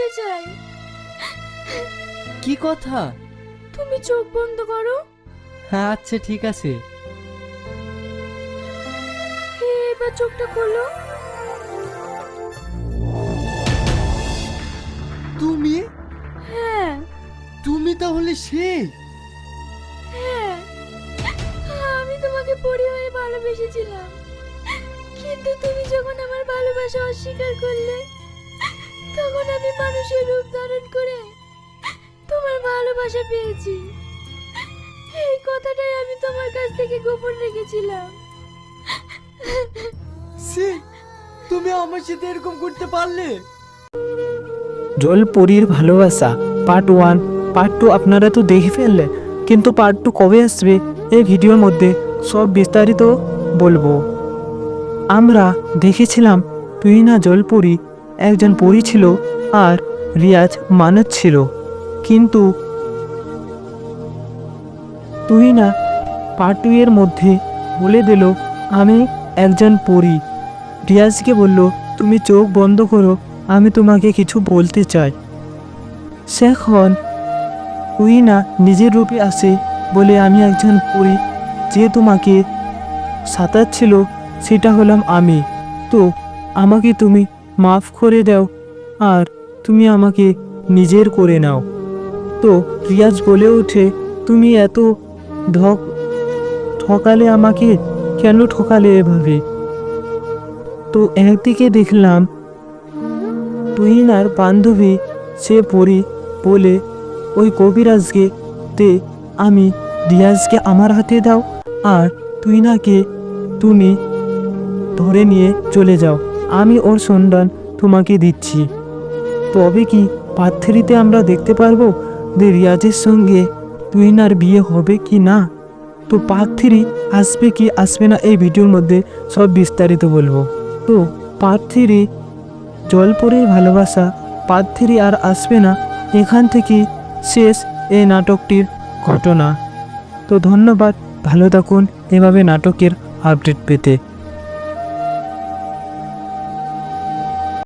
বলতে চাই। কি কথা? তুমি চোখ বন্ধ করো। হ্যাঁ আচ্ছা ঠিক আছে। এবার চোখটা খোলো। তুমি? হ্যাঁ। তুমি তাহলে সেই হ্যাঁ। আমি তোমাকে পরি হয়ে ভালোবেসেছিলাম। কিন্তু তুমি যখন আমার ভালোবাসা অস্বীকার করলে তখন আমি মানুষের রূপ ধারণ করে তোমার ভালোবাসা পেয়েছি। এই কথাটাই আমি তোমার কাছ থেকে গোপন রেখেছিলাম। সে তুমি আমার সাথে এরকম করতে পারলে? জলপরীর ভালোবাসা পার্ট ওয়ান পার্ট টু আপনারা তো দেখে ফেললে কিন্তু পার্ট টু কবে আসবে এই ভিডিওর মধ্যে সব বিস্তারিত বলব। আমরা দেখেছিলাম তুহিনা জলপরি একজন পরী ছিল আর রিয়াজ মানত ছিল। কিন্তু তুহিনা পার্ট মধ্যে বলে দিল, আমি একজন পরী। রিয়াজকে বলল, তুমি চোখ বন্ধ করো, আমি তোমাকে কিছু বলতে চাই। সেখন তুই না নিজের রূপে আসে, বলে, আমি একজন পড়ি যে তোমাকে সাঁতাচ্ছিল সেটা হলাম আমি। তো আমাকে তুমি মাফ করে দাও, আর তুমি আমাকে নিজের করে নাও। তো রিয়াজ বলে ওঠে, তুমি এত ধক, ঠকালে আমাকে কেন ঠকালে এভাবে? তো একদিকে দেখলাম তুহিনার বান্ধবী সে পড়ি বলে, ওই কবিরাজকে তে আমি রিয়াজকে আমার হাতে দাও, আর তুহিনাকে তুমি ধরে নিয়ে চলে যাও। আমি ওর সন্ধান তোমাকে দিচ্ছি। তবে কি পাথরিতে আমরা দেখতে পারব যে রিয়াজের সঙ্গে তুহিনার বিয়ে হবে কি না? তো পার্ট থ্রি আসবে কি আসবে না এই ভিডিওর মধ্যে সব বিস্তারিত বলব। তো পার্ট থ্রি জলপরের ভালোবাসা পার্ট থ্রি আর আসবে না, এখান থেকে শেষ এই নাটকটির ঘটনা। তো ধন্যবাদ, ভালো থাকুন এভাবে নাটকের আপডেট পেতে।